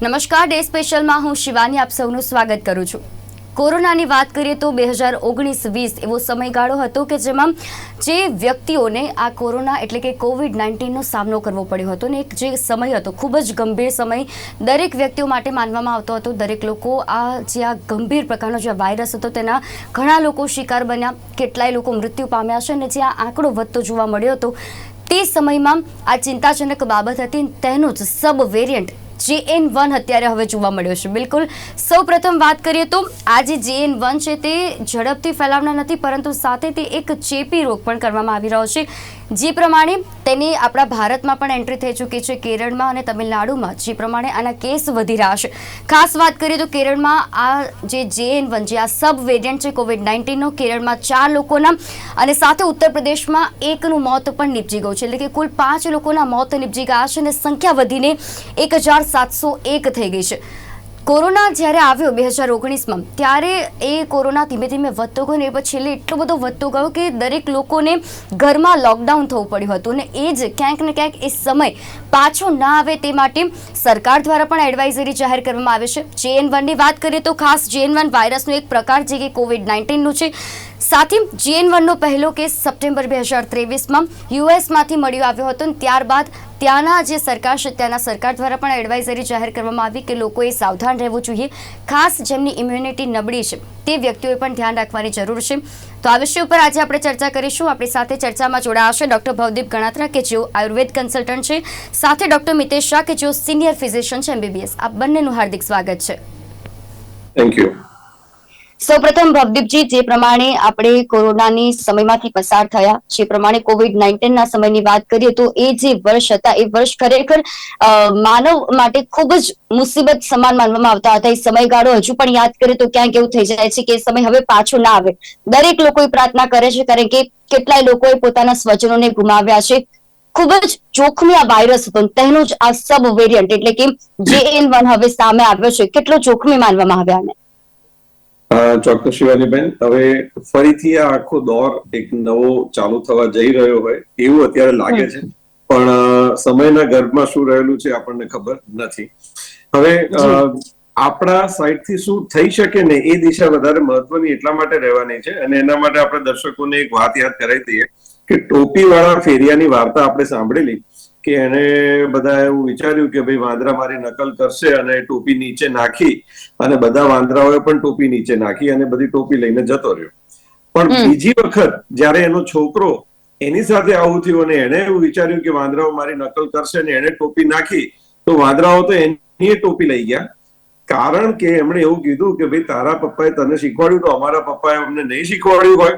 નમસ્કાર, ડે સ્પેશિયલમાં હું શિવાની આપ સૌનું સ્વાગત કરું છું. કોરોનાની વાત કરીએ તો બે હજાર ઓગણીસ વીસ એવો સમયગાળો હતો કે જેમાં જે વ્યક્તિઓને આ કોરોના એટલે કે કોવિડ નાઇન્ટીનનો સામનો કરવો પડ્યો હતો ને એક જે સમય હતો, ખૂબ જ ગંભીર સમય દરેક વ્યક્તિઓ માટે માનવામાં આવતો હતો. દરેક લોકો આ જે આ ગંભીર પ્રકારનો જે વાયરસ હતો તેના ઘણા લોકો શિકાર બન્યા, કેટલાય લોકો મૃત્યુ પામ્યા છે અને જે આ આંકડો વધતો જોવા મળ્યો હતો તે સમયમાં આ ચિંતાજનક બાબત હતી. તેનું જ સબ વેરિયન્ટ જે એન વન અત્યારે હવે જોવા મળ્યો છે. બિલકુલ. સૌ વાત કરીએ તો આ જે જે એન વન છે તે ઝડપથી ફેલાવનાર નથી, પરંતુ સાથે તે એક ચેપી રોગ પણ કરવામાં આવી રહ્યો છે. જે પ્રમાણે તેની આપણા ભારતમાં પણ એન્ટ્રી થઈ ચૂકી છે કેરળમાં અને તમિલનાડુમાં, જે પ્રમાણે આના કેસ વધી રહ્યા છે. ખાસ વાત કરીએ તો કેરળમાં આ જે જેએન વન જે આ સબ વેરિયન્ટ છે કોવિડ નાઇન્ટીનનો કેરળમાં ચાર લોકોના અને સાથે ઉત્તર પ્રદેશમાં એકનું મોત પણ નીપજી ગયું છે. એટલે કે કુલ પાંચ લોકોના મોત નીપજી ગયા છે અને સંખ્યા વધીને એક થઈ ગઈ છે. કોરોના જ્યારે આવ્યો બે હજાર ઓગણીસમાં, ત્યારે એ કોરોના ધીમે ધીમે વધતો ગયો ને પછી છેલ્લે એટલો બધો વધતો ગયો કે દરેક લોકોને ઘરમાં લોકડાઉન થવું પડ્યું હતું અને એ જ ક્યાંક ને ક્યાંક એ સમય પાછો ના આવે તે માટે સરકાર દ્વારા પણ એડવાઇઝરી જાહેર કરવામાં આવે છે. જેએન વનની વાત કરીએ તો ખાસ જેએન વન વાયરસનો એક પ્રકાર જે કે કોવિડ નાઇન્ટીનનું છે. સાથે જીએન વનનો પહેલો કેસ સપ્ટેમ્બર બે હજાર ત્રેવીસમાં યુએસમાંથી મળ્યો આવ્યો હતો ત્યારબાદ ત્યાંના જે સરકાર છે, ત્યાંના સરકાર દ્વારા પણ એડવાઇઝરી જાહેર કરવામાં આવી કે લોકોએ સાવધાન રહેવું જોઈએ. ખાસ જેમની ઇમ્યુનિટી નબળી છે, તે વ્યક્તિઓએ પણ ધ્યાન રાખવાની જરૂર છે. તો આ વિષય ઉપર આજે આપણે ચર્ચા કરીશું. આપણી સાથે ચર્ચામાં જોડાયા ડોક્ટર ભવદીપ ગણાત્રા, કે જેઓ આયુર્વેદ કન્સલ્ટન્ટ છે. સાથે ડોક્ટર મિતેશ શાહ, કે જેઓ સિનિયર ફિઝિશિયન છે, એમબીબીએસ. આ બંનેનું હાર્દિક સ્વાગત છે. થેન્ક યુ સૌપ્રથમ ભવદીપજી, જે પ્રમાણે આપણે કોરોનાની સમયમાંથી પસાર થયા, જે પ્રમાણે કોવિડ નાઇન્ટીનના સમયની વાત કરીએ તો એ જે વર્ષ હતા, એ વર્ષ ખરેખર માનવ માટે ખૂબ જ મુસીબત સમાન માનવામાં આવતા હતા. એ સમયગાળો હજુ પણ યાદ કરીએ તો ક્યાંક એવું થઈ જાય છે કે એ સમય હવે પાછો ના આવે. દરેક લોકો એ પ્રાર્થના કરે છે કારણ કે કેટલાય લોકોએ પોતાના સ્વજનોને ગુમાવ્યા છે. ખૂબ જ જોખમી આ વાયરસ હતો તેનું જ આ સબ વેરિયન્ટ એટલે કે જે એન વન હવે સામે આવ્યો છે. કેટલો જોખમી માનવામાં આવ્યા ચોક્કસ શિવાજીબેન હવે ફરીથી આ આખો દોર એક નવો ચાલુ થવા જઈ રહ્યો હોય એવું અત્યારે લાગે છે. પણ સમયના ગર્ભમાં શું રહેલું છે આપણને ખબર નથી. હવે આપણા સાઈડથી શું થઈ શકે ને એ દિશા વધારે મહત્વની એટલા માટે રહેવાની છે અને એના માટે આપણે દર્શકોને એક વાત યાદ કરાવી દઈએ કે ટોપી વાળા ફેરિયાની વાર્તા આપણે સાંભળેલી. કે એને બધા એવું વિચાર્યું કે ભાઈ વાંદરા મારી નકલ કરશે અને ટોપી નીચે નાખી અને બધા વાંદરાઓએ પણ ટોપી નીચે નાખી અને બધી ટોપી લઈને જતો રહ્યો. પણ બીજી વખત જ્યારે એનો છોકરો એની સાથે આવું થયું અને એને એવું વિચાર્યું કે વાંદરાઓ મારી નકલ કરશે અને એને ટોપી નાખી તો વાંદરાઓ તો એની ટોપી લઈ ગયા. કારણ કે એમણે એવું કીધું કે ભાઈ તારા પપ્પાએ તને શીખવાડ્યું તો અમારા પપ્પાએ અમને નહીં શીખવાડ્યું હોય.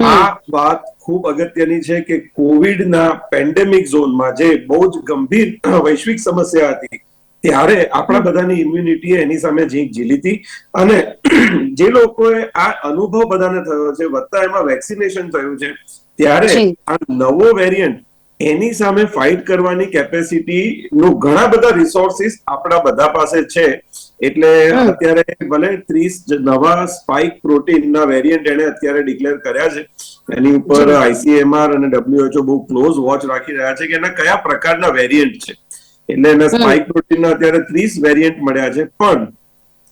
આ વાત ખૂબ અગત્યની છે કે કોવિડના પેન્ડેમિક ઝોનમાં જે બહુ જ ગંભીર વૈશ્વિક સમસ્યા હતી ત્યારે આપણા બધાની ઇમ્યુનિટીએ એની સામે જીંક ઝીલી હતી. અને જે લોકોએ આ અનુભવ બધાને થયો છે વત્તા એમાં વેક્સિનેશન થયું છે ત્યારે આ નવો વેરિયન્ટ એની સામે ફાઇટ કરવાની કેપેસિટી નું ઘણા બધા રિસોર્સિસ આપણા બધા પાસે છે. એટલે અત્યારે ભલે ત્રીસ નવા સ્પાઇક પ્રોટીન ના વેરિયન્ટ એને અત્યારે ડિક્લેર કર્યા છે. એની ઉપર. આઈસીએમઆર અને ડબ્લ્યુએચઓ બહુ ક્લોઝ વોચ રાખી રહ્યા છે કે એના કયા પ્રકારના વેરિયન્ટ છે. એટલે એના સ્પાઇક પ્રોટીન ના અત્યારે ત્રીસ વેરિયન્ટ મળ્યા છે. પણ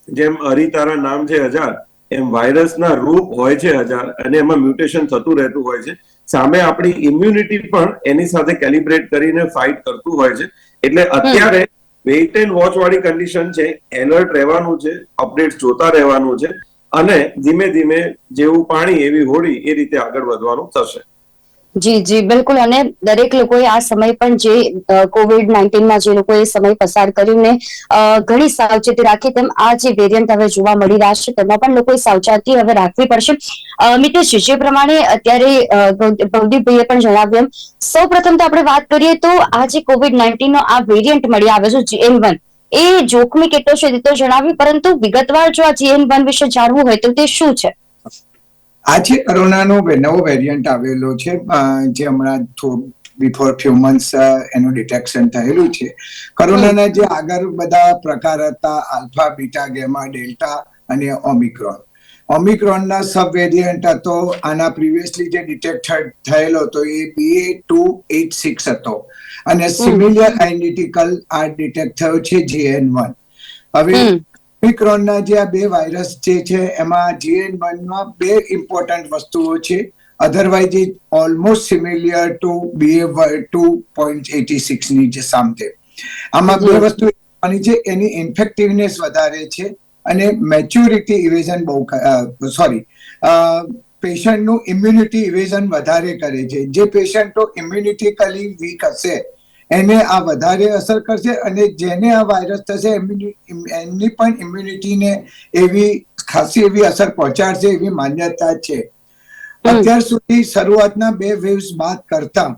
જેમ અરિતારા નામ છે હજાર એમ વાયરસના રૂપ હોય છે હજાર અને એમાં મ્યુટેશન થતું રહેતું હોય છે. સામે આપણી ઇમ્યુનિટી પણ એની સાથે કેલિબ્રેટ કરીને ફાઇટ કરતું હોય છે. એટલે અત્યારે વેઇટ એન્ડ વોચ વાળી કન્ડિશન છે એલર્ટ રહેવાનું છે અપડેટ જોતા રહેવાનું છે અને ધીમે ધીમે જેવું પાણી એવી હોળી એ રીતે આગળ વધવાનું થશે. જી જી, બિલકુલ. અને દરેક લોકોએ આ સમય પણ જે કોવિડ નાઇન્ટીનમાં જે લોકોએ સમય પસાર કરીને ઘણી સાવચેતી રાખી તેમ આ જે વેરિયન્ટ હવે જોવા મળી રહ્યા છે, તેમાં પણ લોકોએ સાવચેતી હવે રાખવી પડશે. મિતેશ, જે પ્રમાણે અત્યારે ભવદીપભાઈએ પણ જણાવ્યું એમ સૌ પ્રથમ તો આપણે વાત કરીએ તો આ જે કોવિડ નાઇન્ટીનનો આ વેરિયન્ટ મળી આવે છે જીએન વન એ જોખમી કેટલો છે તે તો જણાવ્યું, પરંતુ વિગતવાર જો આ જીએન વન વિશે જાણવું હોય તો તે શું છે? આજે કોરોનાનો વે- નવો વેરિયન્ટ આવેલો છે જે હમણાં બિફોર ફ્યુ મંથ્સ એનું ડિટેક્શન થયેલું છે. કોરોનાના જે આગળ બધા પ્રકાર હતા આલ્ફા બીટા ગેમા ડેલ્ટા અને ઓમિક્રોન. ઓમિક્રોનના સબ વેરિયન્ટ હતો આના પ્રિવિયસલી જે ડિટેક્ટ થયેલો હતો એ બીએ ટુ એટ સિક્સ હતો. અને સિમિલિયર આઇડેન્ટિકલ આ ડિટેક્ટ થયો છે જીએન વન હવે. ઓમિક્રોનના જે આ બે વાયરસ જે છે એમાં જીએન વનમાં બે ઇમ્પોર્ટન્ટ વસ્તુઓ છે. Otherwise it almost similar to BA two point eighty સિક્સની જે સામતે આમાં બે વસ્તુ છે એની ઇન્ફેક્ટિવનેસ વધારે છે અને મેચ્યોરિટી ઇવેઝન બહુ સોરી પેશન્ટનું ઇમ્યુનિટી ઇવેઝન વધારે કરે છે. જે પેશન્ટો ઇમ્યુનિટીકલી વીક હશે એને આ વધારે અસર કરશે અને જેને આ વાયરસ થશે એમની પણ ઇમ્યુનિટીને એવી ખાસી એવી અસર પહોંચાડશે એવી માન્યતા છે. અત્યાર સુધી શરૂઆતના બે વેવ્સ બાદ કરતા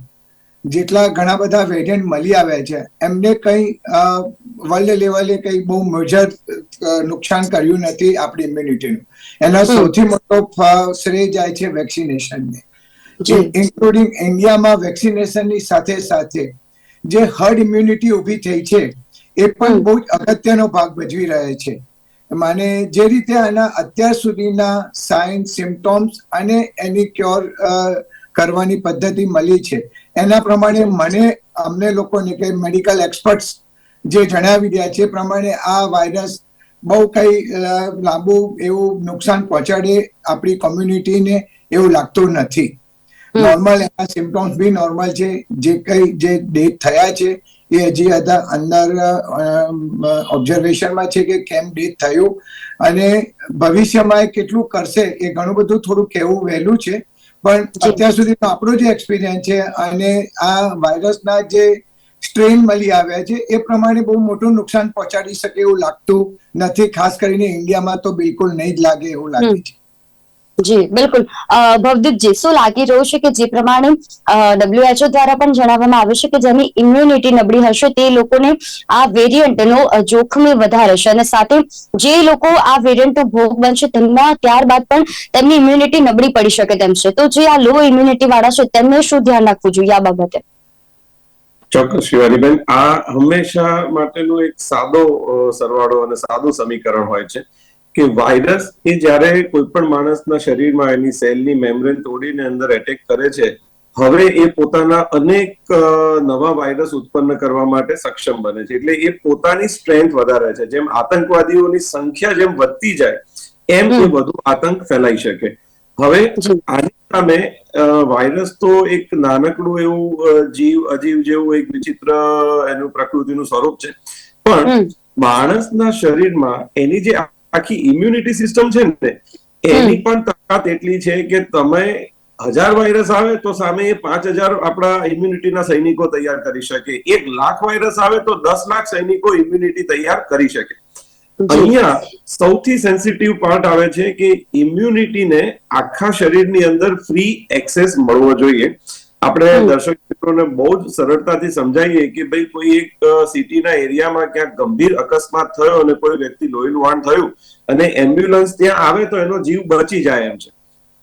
જેટલા ઘણા બધા વેરિયન્ટ મળી આવ્યા છે એમને કઈ વર્લ્ડ લેવલે કઈ બહુ મેજર નુકસાન કર્યું નથી આપણી ઇમ્યુનિટીનું એનો સૌથી મોટો શ્રેય જાય છે વેક્સિનેશનને જી ઇન્ક્લુડિંગ ઇન્ડિયામાં વેક્સિનેશનની સાથે સાથે જે હર્ડ ઇમ્યુનિટી ઊભી થઈ છે એ પણ. બહુ જ અગત્યનો ભાગ ભજવી રહે છે માને જે રીતે આના અત્યાર સુધીના સાઇન સિમ્ટોમ્સ અને એની ક્યોર કરવાની પદ્ધતિ મળી છે એના પ્રમાણે મને અમને લોકોને કે મેડિકલ એક્સપર્ટ્સ જે જણાવી રહ્યા છે એ પ્રમાણે આ વાયરસ બહુ કઈ લાંબુ એવું નુકસાન પહોંચાડે આપણી કોમ્યુનિટીને એવું લાગતું નથી. નોર્મલ એના સિમ્ટોમ્સ બી નોર્મલ છે. જે કઈ જે ડેટ થયા છે એ હજી હતા અંદર ઓબ્ઝર્વેશનમાં છે કે કેમ ડેટ થયું. અને ભવિષ્યમાં એ કેટલું કરશે એ ઘણું બધું થોડું કહેવું વહેલું છે. પણ અત્યાર સુધી આપણો જે એક્સપિરિયન્સ છે અને આ વાયરસના જે સ્ટ્રેન મળી આવ્યા છે એ પ્રમાણે બહુ મોટું નુકસાન પહોંચાડી શકે એવું લાગતું નથી. ખાસ કરીને ઇન્ડિયામાં તો બિલકુલ નહીં જ લાગે એવું લાગે છે. જી, બિલકુલ. ભવદીપજી શું લાગી રહ્યું છે કે જે પ્રમાણે ડબ્લ્યુએચઓ દ્વારા પણ જણાવવામાં આવ્યું છે કે જેની ઇમ્યુનિટી નબળી હશે તે લોકોને આ વેરિયન્ટનો જોખમ વધારે છે અને સાથે જે લોકો આ વેરિયન્ટનો ભોગ બનશે તેમના ત્યારબાદ પણ તેમની ઇમ્યુનિટી નબળી પડી શકે તેમ છે. તો જે આ લો ઇમ્યુનિટી વાળા છે તેમને શું ધ્યાન રાખવું જોઈએ આ બાબતે? ચોક્કસ, શિવાનીબેન, આ હંમેશા માટેનું એક સાદો સરવાળો અને સાદું સમીકરણ હોય છે. કે વાયરસ એ જ્યારે કોઈ પણ માણસના શરીરમાં એની સેલની મેમ્બ્રેન તોડીને અંદર એટેક કરે છે હવે એ પોતાના અનેક નવા વાયરસ ઉત્પન્ન કરવા માટે સક્ષમ બને છે. એટલે એ પોતાની સ્ટ્રેન્થ વધારે છે. જેમ આતંકવાદીઓની સંખ્યા જેમ વધતી જાય એમ એ વધુ આતંક ફેલાઈ શકે. હવે. આની સામે વાયરસ તો એક નાનકડું એવું જીવ અજીવ જેવું એક વિચિત્ર એનું પ્રકૃતિનું સ્વરૂપ છે. પણ માણસના શરીરમાં એની જે આખી ઇમ્યુનિટી સિસ્ટમ છે ને એની પણ તાકાત એટલી છે કે તમે હજાર વાયરસ આવે તો સામે એ પાંચ હજાર આપણા ઇમ્યુનિટીના સૈનિકો તૈયાર કરી શકે. એક લાખ વાયરસ આવે તો દસ લાખ સૈનિકો ઇમ્યુનિટી તૈયાર કરી શકે. અહીંયા સૌથી સેન્સિટિવ પાર્ટ આવે છે કે ઇમ્યુનિટીને આખા શરીરની અંદર ફ્રી એક્સેસ મળવો જોઈએ. આપણે દર્શક મિત્રોને બહુ જ સરળતાથી સમજાવીએ કે ભાઈ કોઈ એક સિટીના એરિયામાં ક્યાંક ગંભીર અકસ્માત થયો અને કોઈ વ્યક્તિ લોહી લુહાણ થયું અને એમ્બ્યુલન્સ ત્યાં આવે તો એનો જીવ બચી જાય એમ છે.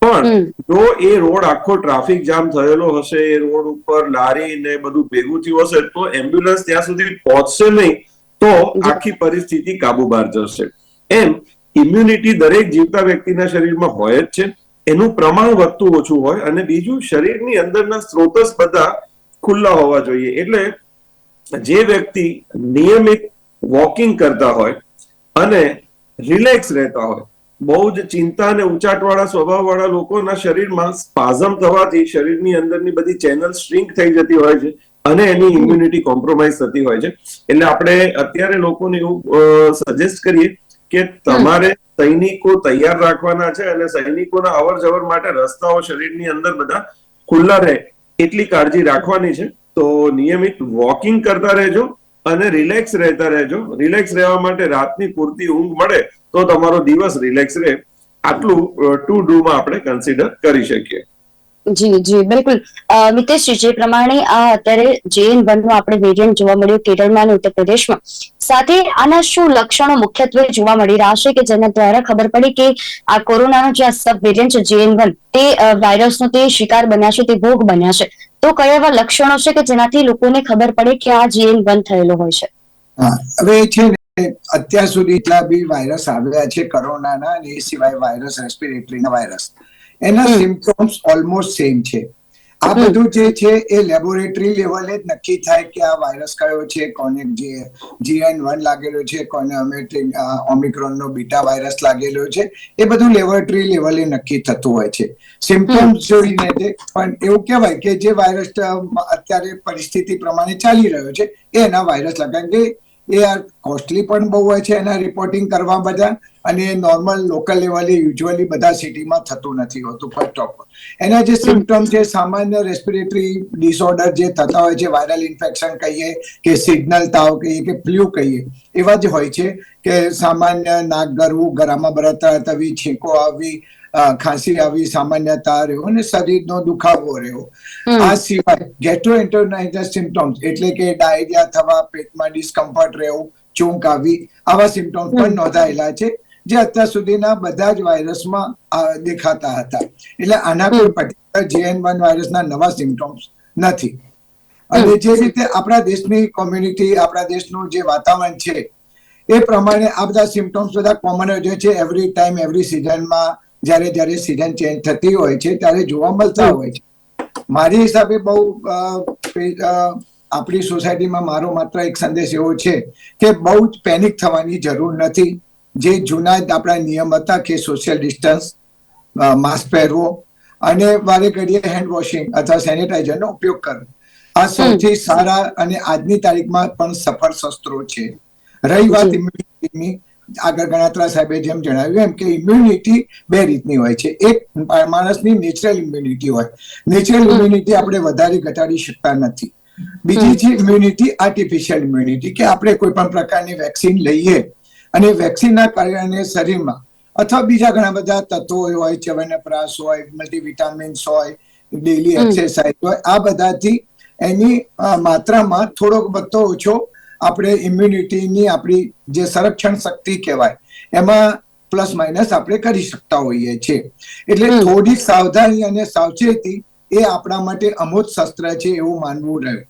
પણ જો એ રોડ આખો ટ્રાફિક જામ થયેલો હશે એ રોડ ઉપર લારી ને બધું ભેગું થયું હશે તો એમ્બ્યુલન્સ ત્યાં સુધી પહોંચશે નહીં તો આખી પરિસ્થિતિ કાબુ બહાર જશે. એમ ઇમ્યુનિટી દરેક જીવતા વ્યક્તિના શરીરમાં હોય જ છે. એનું પ્રમાણ વધતું ઓછું હોય અને બીજું શરીરની અંદરના સ્ત્રોતસ બધા ખુલ્લા હોવા જોઈએ. એટલે જે વ્યક્તિ નિયમિત વોકિંગ કરતા હોય અને રિલેક્સ રહેતા હોય, બહુ જ ચિંતા અને ઉચાટવાળા સ્વભાવવાળા લોકોના શરીરમાં સ્પાઝમ થવાથી શરીરની અંદરની બધી ચેનલ શ્રિંક થઈ જતી હોય છે અને એની ઇમ્યુનિટી કોમ્પ્રોમાઇઝ થતી હોય છે. એટલે આપણે અત્યારે લોકોને એવું સજેસ્ટ કરીએ કે તમારે સૈનિકો તૈયાર રાખવાના છે અને સૈનિકોના અવર જવર માટે રસ્તાઓ શરીરની અંદર બધા ખુલ્લા રહે એટલી કાળજી રાખવાની છે. તો નિયમિત વોકિંગ કરતા રહેજો અને રિલેક્સ રહેતા રહેજો. રિલેક્સ રહેવા માટે રાતની પૂરતી ઊંઘ મળે તો તમારો દિવસ રિલેક્સ રહે. આટલું ટુ ડુ માં આપણે કન્સિડર કરી શકીએ. જી જી, બિલકુલ. મિતેશજી જે પ્રમાણે આ અત્યારે જેએન વનનું આપણે વેરિયન્ટ જોવા મળ્યું કેરળમાં અને ઉત્તર પ્રદેશમાં સાથે આના શું લક્ષણો મુખ્યત્વે જોવા મળી રહ્યા છે કે જેના દ્વારા ખબર પડી કે આ કોરોનાનો જે આ સબ વેરિયન્ટ છે જેએન વન, તે વાયરસનો તે શિકાર બન્યા છે, તે ભોગ બન્યા છે. તો કયા એવા લક્ષણો છે કે જેનાથી લોકોને ખબર પડે કે આ જેએન વન થયેલો હોય છે? હવે છે અત્યાર સુધી એટલા બી વાયરસ આવ્યા છે કોરોનાના, અને એ સિવાય વાયરસ રેસ્પિરેટરીના વાયરસ. એના. સિમ્પટોમ્સ ઓલમોસ્ટ સેમ છે. આ બધું જે છે એ લેબોરેટરી લેવલે જ નક્કી થાય કે આ વાયરસ કયો છે કોને જે જીએન વન લાગેલો છે કોને ઓમિક્રોન નો બીટા વાયરસ લાગેલો છે એ બધું લેબોરેટરી લેવલે નક્કી થતું હોય છે. સિમ્પટમ્સ જોઈને તે પણ એવું કહેવાય કે જે વાયરસ અત્યારે પરિસ્થિતિ પ્રમાણે ચાલી રહ્યો છે એના વાયરસ લગાવે કે એ કોસ્ટલી પણ બહુ હોય છે એના રિપોર્ટિંગ કરવા બધા અને નોર્મલ લોકલ લેવલે યુઝ્યુઅલી બધા સિટીમાં થતું નથી હોતું ફર્સ્ટ ઓફ એના જે સિમ્પટમ છે, સામાન્ય રેસ્પિરેટરી ડિસઓર્ડર જે થતા હોય છે વાયરલ ઇન્ફેક્શન કહીએ કે સિગ્નલ તાવ કહીએ કે ફ્લુ કહીએ, એવા જ હોય છે કે સામાન્ય નાક ગરવું ગરામાં બળતરા થવી, છીંકો આવવી ખાંસી આવી સામાન્યતા રહ્યો અને શરીરનો દુખાવો રહ્યો. આ સિવાય ગેસ્ટ્રોએન્ટરનાઇટિસ સિમ્ટોમ્સ એટલે કે ડાયરિયા થવા પેટમાં ડિસ્કમ્ફર્ટ રહેવું ચૂંક આવી આવા સિમ્ટોમ્સ પણ નોંધાયેલા છે જે અત્યાર સુધીના બધા જ વાયરસમાં દેખાતા હતા. એટલે આના કોઈ પર્ટિક્યુલર જીએન વન વાયરસના નવા સિમ્પટમ્સ નથી. અને જે રીતે આપણા દેશની કોમ્યુનિટી આપણા દેશનું જે વાતાવરણ છે એ પ્રમાણે આ બધા સિમ્પટમ્સ બધા કોમન હોય છે. એવરી ટાઈમ એવરી સિઝનમાં જ્યારે જ્યારે સિઝન ચેન્જ થતી હોય છે ત્યારે જોવા મળતા હોય છે. મારી હિસાબે બહુ આપણી સોસાયટીમાં મારો માત્ર એક સંદેશ એવો છે કે બહુ જ પેનિક થવાની જરૂર નથી. જે જૂના આપણા નિયમ હતા કે સોશિયલ ડિસ્ટન્સ માસ્ક પહેરવો અને વારે ઘડીએ હેન્ડ વોશિંગ અથવા સેનિટાઈઝરનો ઉપયોગ કરવો. આ સૌથી સારા અને આજની તારીખમાં પણ સફળ શસ્ત્રો છે. રહી વાત ઇમ્યુનિટીની આગળ ગણાત્રા સાહેબે જેમ જણાવ્યું એમ કે ઇમ્યુનિટી બે રીતની હોય છે. એક માણસની નેચરલ ઇમ્યુનિટી હોય. નેચરલ ઇમ્યુનિટી આપણે વધારે ઘટાડી શકતા નથી. બીજી છે ઇમ્યુનિટી આર્ટિફિશિયલ ઇમ્યુનિટી કે આપણે કોઈ પણ પ્રકારની વેક્સિન લઈએ અને વેક્સિનના કારણે શરીરમાં અથવા બીજા ઘણા બધા તત્વો હોય ચવનપ્રાસ હોય મલ્ટીવિટામિન્સ હોય ડેલી એક્સરસાઇઝ હોય આ બધાથી એની માત્રામાં થોડોક બધો ઓછો આપણે ઇમ્યુનિટીની આપણી જે સંરક્ષણ શક્તિ કહેવાય એમાં પ્લસ માઇનસ આપણે કરી શકતા હોઈએ છીએ. એટલે થોડી સાવધાની અને સાવચેતી એ આપણા માટે અમૂત શસ્ત્ર છે એવું માનવું રહ્યું.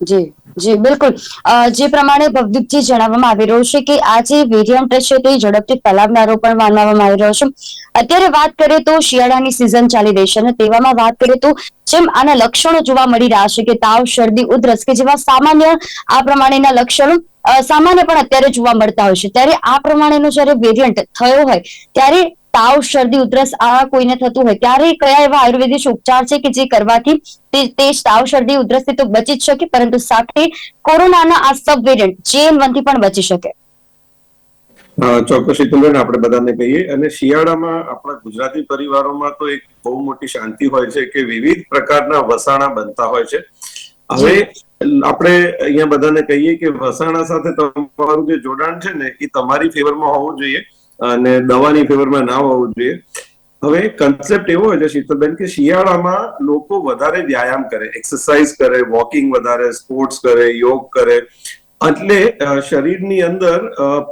જી જી, બિલકુલ. જે પ્રમાણે ભવદીપજી જણાવવામાં આવી રહ્યું છે કે આ જે વેરિયન્ટ છે તે ઝડપથી ફેલાવનારો પણ માનવામાં આવી રહ્યો છે. અત્યારે વાત કરીએ તો શિયાળાની સિઝન ચાલી રહી છે અને તેવામાં વાત કરીએ તો જેમ આના લક્ષણો જોવા મળી રહ્યા છે કે તાવ, શરદી, ઉધરસ કે જેવા સામાન્ય આ પ્રમાણેના લક્ષણો સામાન્ય પણ અત્યારે જોવા મળતા હોય છે. ત્યારે આ પ્રમાણેનો જ્યારે વેરિયન્ટ થયો હોય, ત્યારે તાવ શરદી, ઉધરસ આ કોઈને થતું હોય ત્યારે કયા એવા આયુર્વેદિક ઉપચાર છે કે જે કરવાથી તે તાવ શરદી ઉધરસથી તો બચી જ શકે, પરંતુ સાથે કોરોનાના આ સબ વેરિયન્ટ જેએન વનથી પણ બચી શકે. ચોક્કસ હિતુલબેન આપણે બધાને કહીએ, અને શિયાળામાં આપણા ગુજરાતી પરિવારોમાં તો એક બહુ મોટી શાંતિ હોય છે કે વિવિધ પ્રકારના વસાણા બનતા હોય છે. હવે આપણે અહીંયા બધાને કહીએ કે વસાણા સાથે તમારું જે જોડાણ છે ને, એ તમારી ફેવરમાં હોવું જોઈએ. અને દવાની ફેવરમાં ના હોવું જોઈએ. હવે કન્સેપ્ટ એવો હોય છે શીતલબેન કે શિયાળામાં લોકો વધારે વ્યાયામ કરે એક્સરસાઇઝ કરે વોકિંગ વધારે સ્પોર્ટ્સ કરે યોગ કરે. એટલે શરીરની અંદર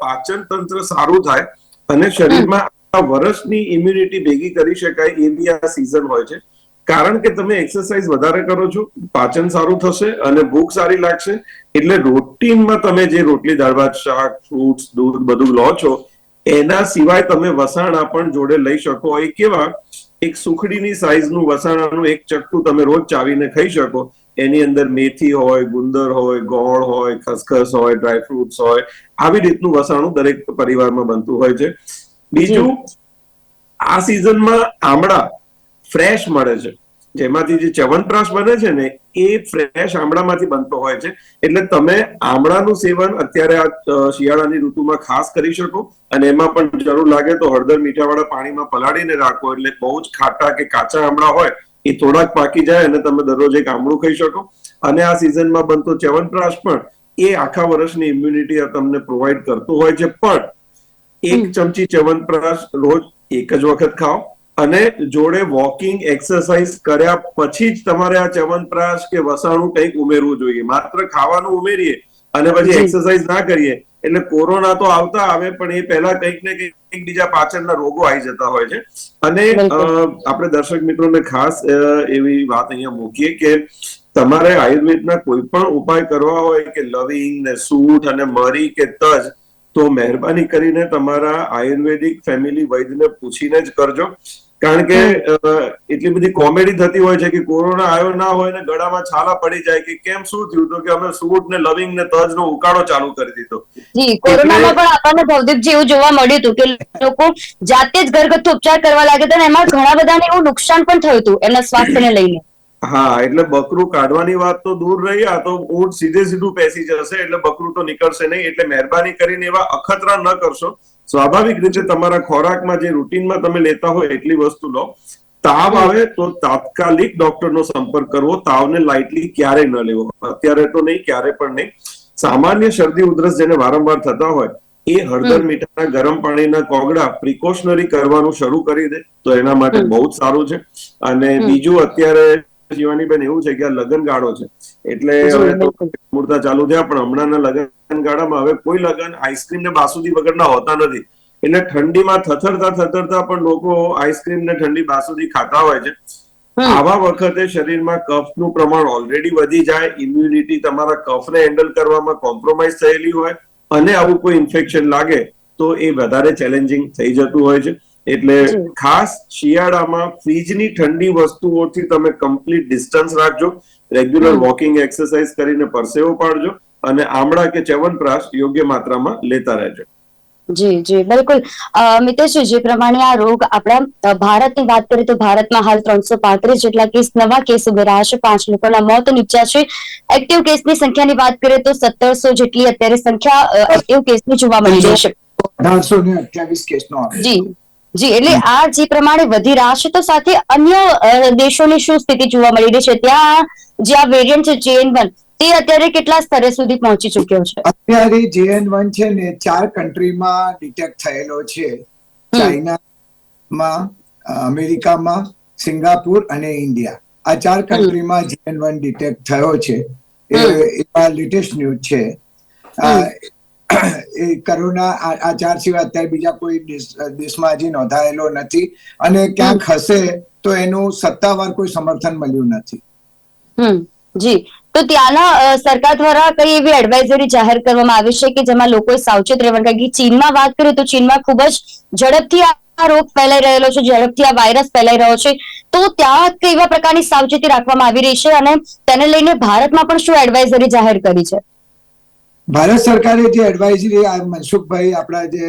પાચન તંત્ર સારું થાય અને શરીરમાં વર્ષની ઇમ્યુનિટી ભેગી કરી શકાય એવી આ સિઝન હોય છે. કારણ કે તમે એક્સરસાઇઝ વધારે કરો છો પાચન સારું થશે અને ભૂખ સારી લાગશે. એટલે રોટીનમાં તમે જે રોટલી દાળ ભાત શાક ફ્રૂટ્સ દૂધ બધું લો છો એના સિવાય તમે વસાણા પણ જોડે લઈ શકો. એ કેવા એક સુખડીની સાઈઝનું વસાણાનું એક ચકટું તમે રોજ ચાવીને ખાઈ શકો. એની અંદર મેથી હોય ગુંદર હોય ગોળ હોય ખસખસ હોય ડ્રાયફ્રુટ્સ હોય. આવી રીતનું વસાણું દરેક પરિવારમાં બનતું હોય છે. બીજું આ સિઝનમાં આમળા ફ્રેશ મળે છે. જેમાંથી જે ચ્યવનપ્રાશ બને છે ને એ ફ્રેશ આમળામાંથી બનતો હોય છે. એટલે તમે આમળાનું સેવન અત્યારે આ શિયાળાની ઋતુમાં ખાસ કરી શકો અને એમાં પણ જરૂર લાગે તો હળદર મીઠાવાળા પાણીમાં પલાળીને રાખો. એટલે બહુ જ ખાટા કે કાચા આમળા હોય એ થોડાક પાકી જાય અને તમે દરરોજ એક આમળું ખાઈ શકો. અને આ સિઝનમાં બનતો ચ્યવનપ્રાશ પણ એ આખા વર્ષની ઇમ્યુનિટી તમને પ્રોવાઈડ કરતું હોય છે. પણ એક ચમચી ચ્યવનપ્રાશ રોજ એક જ વખત ખાઓ. અને જોડે વોકિંગ એક્સરસાઇઝ કર્યા પછી જ તમારે આ ચ્યવનપ્રાશ કે વસાણું કંઈક ઉમેરવું જોઈએ. માત્ર ખાવાનું ઉમેરીએ અને પછી એક્સરસાઇઝ ના કરીએ. એટલે કોરોના તો આવતા આવે પણ એ પહેલા કંઈક ને કંઈક બીજા પાછળના રોગો આવી જતા હોય છે. અને આપણે દર્શક મિત્રોને ખાસ એવી વાત અહીંયા મૂકીએ કે તમારે આયુર્વેદના કોઈ પણ ઉપાય કરવા હોય કે લવિંગ ને સૂઠ અને મરી કે તજ તો મહેરબાની કરીને તમારા આયુર્વેદિક ફેમિલી વૈદ્યને પૂછીને જ કરજો. કારણ કે એટલી બધી કોમેડી થતી હોય છે કે કોરોના આવ્યો ના હોય ને ગળામાં છાલા પડી જાય કે કેમ શું થયું તો કે અમે સૂટ ને લવિંગ ને તજ નો ઉકાળો ચાલુ કરી દીધો. જી કોરોનામાં પણ આપણને ભવદીપજી એવું જોવા મળ્યું હતું કે લોકો જાતે જ ઘરગથ્થુ ઉપચાર કરવા લાગ્યા હતા અને એમાં ઘણા બધાને એવું નુકસાન પણ થયું હતું એમના સ્વાસ્થ્યને લઈને. હા એટલે બકરું કાઢવાની વાત તો દૂર રહી આ તો ઊંટ સીધે સીધું પેસી જશે એટલે બકરું તો નીકળશે નહીં એટલે મહેરબાની કરીને એવા અખતરા ન કરશો. સ્વાભાવિક રીતે તમારા ખોરાકમાં જે રૂટીનમાં તમે લેતા હોય એટલી વસ્તુ લો. તાવ આવે તો તાત્કાલિક ડોક્ટરનો સંપર્ક કરવો. તાવને લાઇટલી ક્યારેય ન લેવો. અત્યારે તો નહીં ક્યારે પણ નહીં. સામાન્ય શરદી ઉધરસ જેને વારંવાર થતા હોય એ હળદર મીઠાના ગરમ પાણીના કોગડા પ્રિકોશનરી કરવાનું શરૂ કરી દે. તો એના માટે બહુ જ સારું છે. અને બીજું અત્યારે શિવાનીબેન એવું છે કે આ લગ્ન ગાળો છે. એટલે જી, હવે તો બિલકુલ. ચાલુ થયા પણ હમણાંના લગ્ન ગાળામાં હવે કોઈ લગ્ન આઈસ્ક્રીમ ને બાસુદી વગરના હોતા નથી. એટલે ઠંડીમાં થથરતા થથરતા પણ લોકો આઈસ્ક્રીમ ને ઠંડી બાસુદી ખાતા હોય છે. આવા વખતે શરીરમાં કફનું પ્રમાણ ઓલરેડી વધી જાય ઇમ્યુનિટી તમારા કફને હેન્ડલ કરવામાં કોમ્પ્રોમાઇઝ થયેલી હોય અને આવું કોઈ ઇન્ફેક્શન લાગે તો એ વધારે ચેલેન્જિંગ થઈ જતું હોય છે. એટલે ખાસ શિયાળામાં ફ્રીજની ઠંડી વસ્તુઓથી તમે કમ્પ્લીટ ડિસ્ટન્સ રાખજો. રેગ્યુલર. વોકિંગ એક્સરસાઇઝ કરીને પરસેવો પાડજો અને આમળા કે ચ્યવનપ્રાશ યોગ્ય માત્રામાં લેતા રહેજો. જી જી બિલકુલ. અ, મિતેશજી જે પ્રમાણે આ રોગ આપણા ભારતની વાત કરીએ તો ભારતમાં હાલ ત્રણસો પાંત્રીસ જેટલા કેસ નવા કેસ ઊભી છે. પાંચ લોકોના મોત નીપજ્યા છે. એક્ટિવ કેસની સંખ્યાની વાત કરીએ તો સત્તરસો જેટલી અત્યારે સંખ્યા એક્ટિવ કેસની જોવા મળી રહી છે. અઢારસો ને અઠ્યાવીસ કેસનો જી. જી એટલે આ જે પ્રમાણે વધી રહ્યા છે તો સાથે અન્ય દેશોની શું સ્થિતિ જોવા મળી રહી છે? ત્યાં જે આ વેરિયન્ટ છે જેએન વન તે અત્યારે કેટલા સ્તરે સુધી પહોંચી ચુક્યો છે? અત્યારે જેએન વન છે ને ચાર કન્ટ્રીમાં ડિટેક્ટ થયેલો છે. ચાઇનામાં અમેરિકામાં સિંગાપુર અને ઇન્ડિયા. આ ચાર કન્ટ્રીમાં જેએન વન ડિટેક્ટ થયો છે. એ આ લેટેસ્ટ ન્યૂઝ છે. કોરોના આ ચાર સિવાય અત્યારે બીજા કોઈ દેશમાં હજી નોંધાયેલો નથી. અને ક્યાંક હશે તો એનું સત્તાવાર કોઈ સમર્થન મળ્યું નથી. જી. તો ત્યાંના સરકાર દ્વારા કઈ એવી એડવાઇઝરી જાહેર કરવામાં આવી છે કે જેમાં લોકોએ સાવચેત રહેવાનું? કારણ કે ચીનમાં વાત કરીએ તો ચીનમાં ખૂબ જ ઝડપથી આ રોગ ફેલાઈ રહેલો છે ઝડપથી આ વાયરસ ફેલાઈ રહ્યો છે. તો ત્યાં કેવા પ્રકારની સાવચેતી રાખવામાં આવી રહી છે? અને તેને લઈને ભારતમાં પણ શું એડવાઇઝરી જાહેર કરી છે? ભારત સરકારે જે એડવાઇઝરી આ મનસુખભાઈ આપણા જે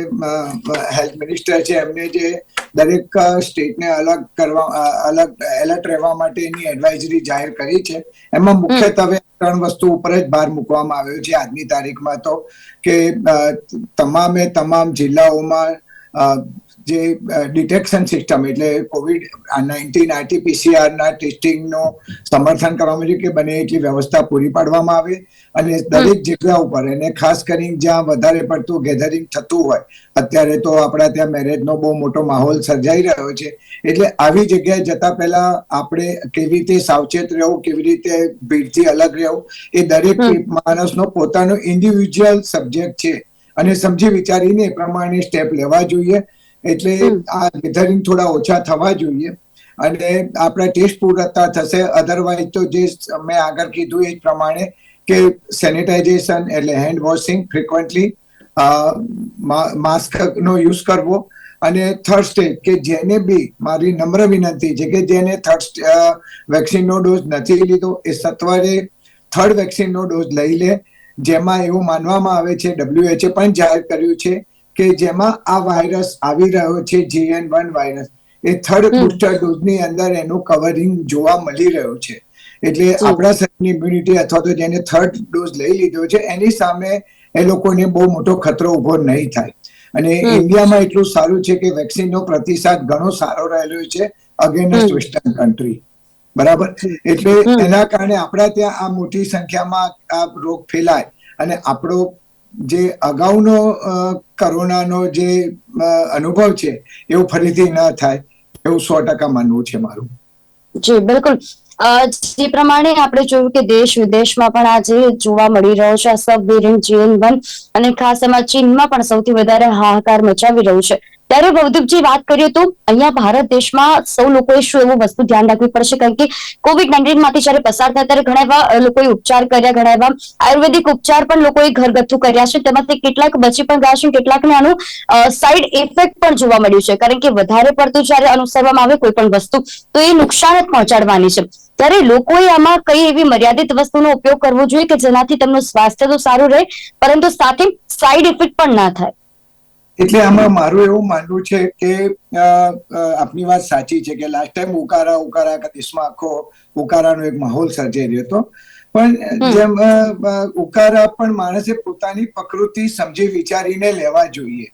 હેલ્થ મિનિસ્ટર છે, એમને જે દરેક સ્ટેટને અલગ કરવા અલગ એલર્ટ રહેવા માટેની એડવાઇઝરી જાહેર કરી છે. એમાં મુખ્યત્વે ત્રણ વસ્તુ ઉપર જ ભાર મૂકવામાં આવ્યો છે. આજની તારીખમાં તો કે તમામે તમામ જિલ્લાઓમાં જે ડિટેક્શન સિસ્ટમ એટલે કોવિડ નાઇન્ટીન આરટીપીસીઆર ના ટેસ્ટિંગનો સમર્થન કરવામાં આવે કે બને એટલી વ્યવસ્થા પૂરી પાડવામાં આવે. અને દરેક જગ્યા ઉપર એને ખાસ કરીને જ્યાં વધારે પડતું ગેધરિંગ થતું હોય અત્યારે તો આપણા ત્યાં મેરેજનો બહુ મોટો માહોલ સર્જાઈ રહ્યો છે. એટલે આવી જગ્યાએ જતા પહેલા આપણે કેવી રીતે સાવચેત રહેવું કેવી રીતે ભીડથી અલગ રહેવું એ દરેક માણસનો પોતાનો ઇન્ડિવિજ્યુઅલ સબ્જેક્ટ છે. અને સમજી વિચારીને એ પ્રમાણે સ્ટેપ લેવા જોઈએ. એટલે આ ગેધરિંગ થોડા ઓછા થવા જોઈએ. અને આપણા ટેસ્ટ પૂરતા થશે. અધરવાઇઝ તો જે મેં આગળ કીધું એ જ પ્રમાણે કે સેનિટાઇઝેશન એટલે હેન્ડ વોશિંગ ફ્રિકવન્ટલી માસ્કનો યુઝ કરવો. અને થર્ડ સ્ટેજ કે જેને બી મારી નમ્ર વિનંતી છે કે જેને થર્ડ વેક્સિનનો ડોઝ નથી લીધો એ સત્વરે થર્ડ વેક્સિનનો ડોઝ લઈ લે. જેમાં એવું માનવામાં આવે છે ડબ્લ્યુએચએ પણ જાહેર કર્યું છે કે જેમાં આ વાયરસ આવી રહ્યો છે જીએન વન વાયરસ એ થર્ડ બુસ્ટર ડોઝની અંદર એનું કવરિંગ જોવા મળી રહ્યું છે. એટલે આપણા શરીરની ઇમ્યુનિટી અથવા તો જેને થર્ડ ડોઝ લઈ લીધો છે એની સામે એ લોકોને બહુ મોટો ખતરો ઊભો નહીં થાય. અને ઇન્ડિયામાં એટલું સારું છે કે વેક્સિનનો પ્રતિસાદ ઘણો સારો રહેલો છે અગેન્સ્ટ વેસ્ટર્ન કન્ટ્રી બરાબર? એટલે એના કારણે આપણા ત્યાં આ મોટી સંખ્યામાં આ રોગ ફેલાય અને આપણો જે અગાઉનો કરોનાનો જે અનુભવ છે, એવું ફરીથી ન થાય, એવું સો ટકા માનવું છે મારું. જી, બિલકુલ. જે પ્રમાણે આપણે જોયું કે દેશ વિદેશમાં પણ આજે જોવા મળી રહ્યો છે સબ વેરિયન્ટ વન અને ખાસ એમાં ચીનમાં પણ સૌથી વધારે હાહાકાર મચાવી રહ્યું છે. ત્યારે ભવદીપજી વાત કરીએ તો અહીંયા ભારત દેશમાં સૌ લોકોએ શું એવું વસ્તુ ધ્યાન રાખવી પડશે? કારણ કે કોવિડ નાઇન્ટીનમાંથી જયારે પસાર થયા ત્યારે ઘણા એવા લોકોએ ઉપચાર કર્યા, ઘણા એવા આયુર્વેદિક ઉપચાર પણ લોકોએ ઘરગથ્થુ કર્યા છે. તેમાંથી કેટલાક બચી પણ ગયા છે કેટલાકને આનું સાઈડ ઇફેક્ટ પણ જોવા મળ્યું છે. કારણ કે વધારે પડતું જયારે અનુસરવામાં આવે કોઈ પણ વસ્તુ, તો એ નુકસાન જ પહોંચાડવાની છે. ત્યારે લોકોએ આમાં કઈ એવી મર્યાદિત વસ્તુનો ઉપયોગ કરવો જોઈએ કે જેનાથી તેમનું સ્વાસ્થ્ય તો સારું રહે, પરંતુ સાથે સાઈડ ઇફેક્ટ પણ ના થાય. એટલે આમાં મારું એવું માનવું છે કે આપની વાત સાચી છે કે લાસ્ટ ટાઈમ ઉકારા ઉકારા દેશમાં આખો ઉકારાનો એક માહોલ સર્જાઈ રહ્યો હતો. પણ જેમ ઉકારા પણ માણસે પોતાની પ્રકૃતિ સમજી વિચારીને લેવા જોઈએ.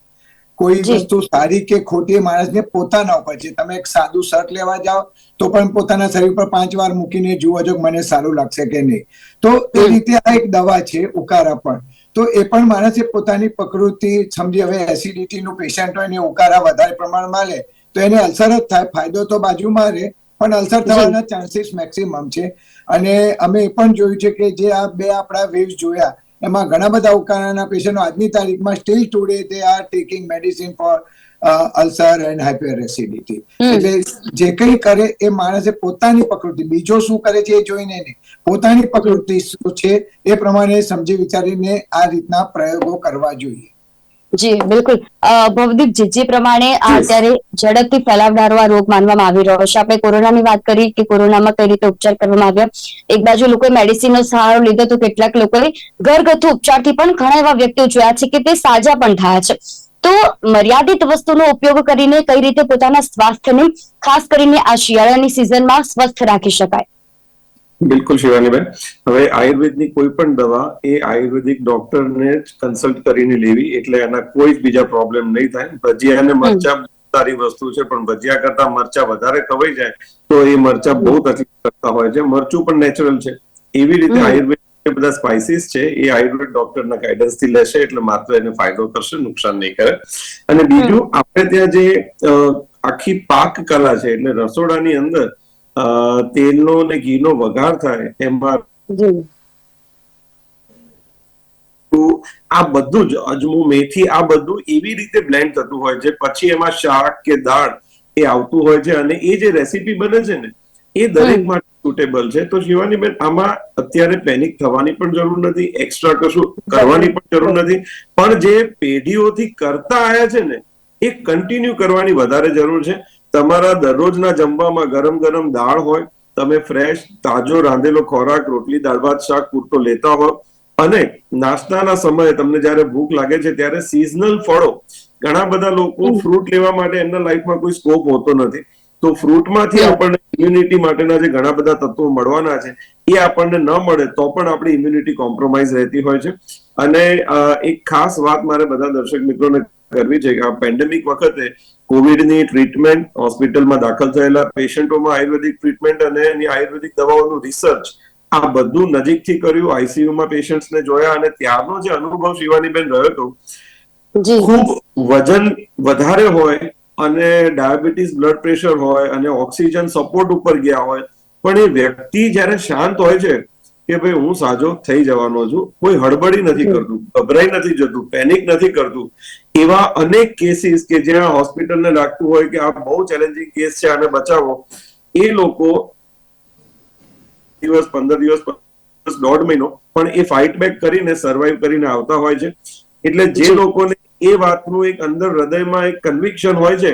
કોઈ વસ્તુ સારી કે ખોટી માણસને પોતાના ઉપર છે. તમે એક સાદું શર્ટ લેવા જાઓ તો પણ પોતાના શરીર પર પાંચ વાર મૂકીને જુઓ જો મને સારું લાગશે કે નહીં. તો એ રીતે આ એક દવા છે ઉકારા પણ. તો એ પણ માણસે પોતાની પ્રકૃતિ સમજી હવે એસિડિટી નું પેશન્ટ હોય ને ઉકારા વધારે પ્રમાણમાં લે તો એને અલ્સર જ થાય. ફાયદો તો બાજુમાં રહે પણ અલ્સર થવાના ચાન્સીસ મેક્સિમમ છે. અને અમે એ પણ જોયું છે કે જે આ બે આપણા વેવ્સ જોયા એમાં ઘણા બધા ઉકાળાના પેશન્ટો આજની તારીખમાં still today they are taking medicine for ulcer and hyperacidity એટલે જે કંઈ કરે એ માણસે પોતાની પ્રકૃતિ બીજો શું કરે છે એ જોઈને નહીં. પોતાની પ્રકૃતિ શું છે એ પ્રમાણે સમજી વિચારીને આ રીતના પ્રયોગો કરવા જોઈએ. જી બિલકુલ. ભવદીપજી જે પ્રમાણે અત્યારે ઝડપથી ફેલાવનારો આ રોગ માનવામાં આવી રહ્યો છે. આપણે કોરોનાની વાત કરી કે કોરોનામાં કઈ રીતે ઉપચાર કરવામાં આવ્યા. એક બાજુ લોકોએ મેડિસિનનો સહારો લીધો તો કેટલાક લોકોએ ઘરગથ્થુ ઉપચારથી પણ ઘણા એવા વ્યક્તિઓ જોયા છે કે તે સાજા પણ થયા છે. તો મર્યાદિત વસ્તુનો ઉપયોગ કરીને કઈ રીતે પોતાના સ્વાસ્થ્યને ખાસ કરીને આ શિયાળાની સિઝનમાં સ્વસ્થ રાખી શકાય? બિલકુલ શિવાનીબેન. હવે આયુર્વેદની કોઈ પણ દવા એ આયુર્વેદિક ડોક્ટરને કન્સલ્ટ કરીને લેવી એટલે એના કોઈ જ બીજા પ્રોબ્લેમ નહીં થાય. ભજીયા અને મરચા સારી વસ્તુ છે પણ ભજીયા કરતા મરચા વધારે ખવાઈ જાય તો એ મરચા બહુ તકલીફ કરતા હોય છે. મરચું પણ નેચરલ છે. એવી રીતે. આયુર્વેદ જે બધા સ્પાઇસીસ છે એ આયુર્વેદ ડોક્ટરના ગાઈડન્સથી લેશે એટલે માત્ર એને ફાયદો કરશે નુકસાન નહીં કરે. અને બીજું આપણે ત્યાં જે આખી પાક કલા છે એટલે રસોડાની અંદર તેલનો ને ઘીનો વઘાર થાય એમાં આ બધું જ અજમો મેથી આ બધું એવી રીતે બ્લેન્ડ થતું હોય છે પછી એમાં શાક કે દાળ એ આવતું હોય છે અને એ જે રેસીપી બને છે ને એ દરેક માટે સુટેબલ છે. તો શિવાનીબેન આમાં અત્યારે પેનિક થવાની પણ જરૂર નથી એક્સ્ટ્રા કશું કરવાની પણ જરૂર નથી. પણ જે પેઢીઓથી કરતા આયા છે ને એ કન્ટિન્યુ કરવાની વધારે જરૂર છે. તમારા દરરોજના જમવામાં ગરમ ગરમ દાળ હોય તમે ફ્રેશ તાજો રાંધેલો ખોરાક રોટલી દાળ ભાત શાક પૂરતો લેતા હો અને નાસ્તાના સમયે તમને જ્યારે ભૂખ લાગે છે ત્યારે સિઝનલ ફળો. ઘણા બધા લોકો ફ્રૂટ લેવા માટે એમના લાઈફમાં કોઈ સ્કોપ હોતો નથી. તો ફ્રૂટમાંથી આપણને ઇમ્યુનિટી માટેના જે ઘણા બધા તત્વો મળવાના છે એ આપણને ન મળે તો પણ આપણી ઇમ્યુનિટી કોમ્પ્રોમાઇઝ રહેતી હોય છે. અને એક ખાસ વાત મારે બધા દર્શક મિત્રોને કરવી છે કે આ પેન્ડેમિક વખતે કોવિડની ટ્રીટમેન્ટ હોસ્પિટલમાં દાખલ થયેલા પેશન્ટોમાં આયુર્વેદિક ટ્રીટમેન્ટ અને એની આયુર્વેદિક દવાઓનું રિસર્ચ આ બધું નજીકથી કર્યું. આઈસીયુમાં પેશન્ટ્સને જોયા અને ત્યારનો જે અનુભવ શિવાનીબેન રહ્યો હતો ખૂબ વજન વધારે હોય અને ડાયાબિટીસ બ્લડ પ્રેશર હોય અને ઓક્સિજન સપોર્ટ ઉપર ગયા હોય પણ એ વ્યક્તિ જ્યારે શાંત હોય છે કે ભાઈ હું સાજો થઈ જવાનો છું કોઈ હડબડી નથી કરતું ગભરાઈ નથી જતું પેનિક નથી કરતું એવા અનેક કેસીસ કે જ્યાં હોસ્પિટલને લાગતું હોય કે આ બહુ ચેલેન્જિંગ કેસ છે આને બચાવો એ લોકો દિવસ પંદર દિવસ દોઢ મહિનો પણ એ ફાઇટ બેક કરીને સર્વાઈવ કરીને આવતા હોય છે. એટલે જે લોકોને એ વાતનું એક અંદર હૃદયમાં એક કન્વિક્શન હોય છે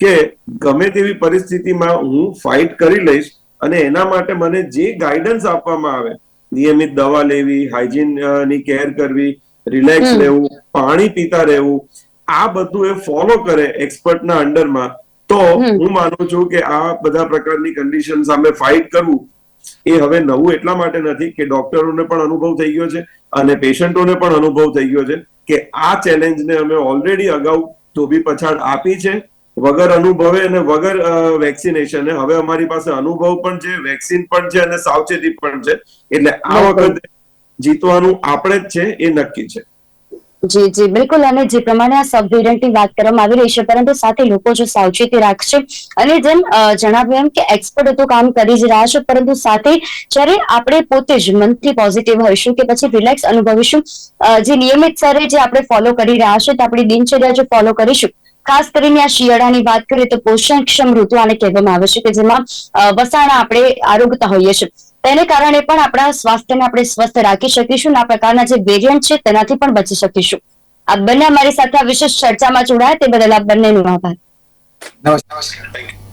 કે ગમે તેવી પરિસ્થિતિમાં હું ફાઇટ કરી લઈશ અને એના માટે મને જે ગાઈડન્સ આપવામાં આવે નિયમિત દવા લેવી હાઇજીનની કેર કરવી રિલેક્સ રહેવું પાણી પીતા રહેવું આ બધું એ ફોલો કરે એક્સપર્ટના અંડરમાં તો હું માનું છું કે આ બધા પ્રકારની કન્ડિશન સામે ફાઇટ કરવું એ હવે નવું એટલા માટે નથી કે ડોક્ટરોને પણ અનુભવ થઈ ગયો છે અને પેશન્ટોને પણ અનુભવ થઈ ગયો છે. કે આ ચેલેન્જને અમે ઓલરેડી અગાઉ ધોબી પછાડ આપી છે. વગર અનુભવે અને વગર વેક્સિનેશન હવે અમારી પાસે અનુભવ પણ છે વેક્સિન પણ છે અને સાવચેતી પણ છે. એટલે આ વખતે જીતવાનું આપણે જ છે એ નક્કી છે. જી જી, બિલકુલ. અને જે પ્રમાણે આ સબ વેરિયન્ટની વાત કરવામાં આવી રહી છે, પરંતુ સાથે લોકો જો સાવચેતી રાખશે અને જેમ જણાવ્યું એમ કે એક્સપર્ટ તો કામ કરી જ રહ્યા છે, પરંતુ સાથે જ્યારે આપણે પોતે જ મનથી પોઝિટિવ હોઈશું કે પછી રિલેક્સ અનુભવીશું જે નિયમિત સ્તરે જે આપણે ફોલો કરી રહ્યા છે, તો આપણી દિનચર્યા જો ફોલો કરીશું, ખાસ કરીને આ શિયાળાની વાત કરીએ તો પોષણક્ષમ ઋતુ આને કહેવામાં આવે છે કે જેમાં વસાણા આપણે આરોગતા હોઈએ છીએ. તેને કારણે પણ આપણા સ્વાસ્થ્યને આપણે સ્વસ્થ રાખી શકીશું અને આ પ્રકારના જે વેરિયન્ટ છે તેનાથી પણ બચી શકીશું. આ બંને અમારી સાથે આ વિશેષ ચર્ચામાં જોડાયા. તે બદલ આપ બંનેનો આભાર. નમસ્કાર.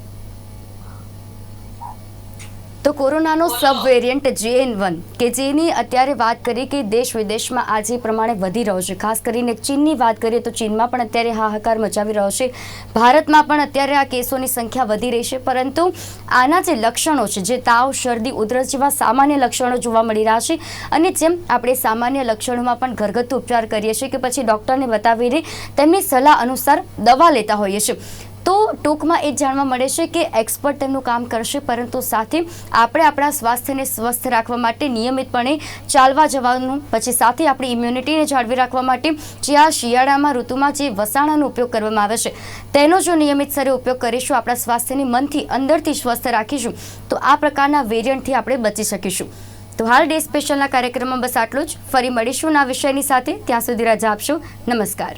તો કોરોનાનો સબ વેરિયન્ટ જેએન વન, કે જેની અત્યારે વાત કરીએ કે દેશ વિદેશમાં આજે પ્રમાણે વધી રહ્યો છે. ખાસ કરીને ચીનની વાત કરીએ તો ચીનમાં પણ અત્યારે હાહાકાર મચાવી રહ્યો છે. ભારતમાં પણ અત્યારે આ કેસોની સંખ્યા વધી રહી છે, પરંતુ આના જે લક્ષણો છે, જે તાવ, શરદી, ઉધરસ જેવા સામાન્ય લક્ષણો જોવા મળી રહ્યા છે. અને જેમ આપણે સામાન્ય લક્ષણોમાં પણ ઘરગથ્થુ ઉપચાર કરીએ છીએ કે પછી ડૉક્ટરને બતાવીને તેમની સલાહ અનુસાર દવા લેતા હોઈએ છીએ. તો ટૂંકમાં એ જાણવા મળે છે કે એક્સપર્ટ તેમનું કામ કરશે, પરંતુ સાથે આપણે આપણા સ્વાસ્થ્યને સ્વસ્થ રાખવા માટે નિયમિતપણે ચાલવા જવાનું, પછી સાથે આપણી ઇમ્યુનિટીને જાળવી રાખવા માટે જે આ શિયાળામાં ઋતુમાં જે વસાણાનો ઉપયોગ કરવામાં આવે છે, તેનો જો નિયમિત સ્તરે ઉપયોગ કરીશું, આપણા સ્વાસ્થ્યને મનથી અંદરથી સ્વસ્થ રાખીશું, તો આ પ્રકારના વેરિયન્ટથી આપણે બચી શકીશું. તો હાલ ડે સ્પેશિયલના કાર્યક્રમમાં બસ આટલું જ. ફરી મળીશું આ વિષયની સાથે. ત્યાં સુધી રજા આપશો. નમસ્કાર.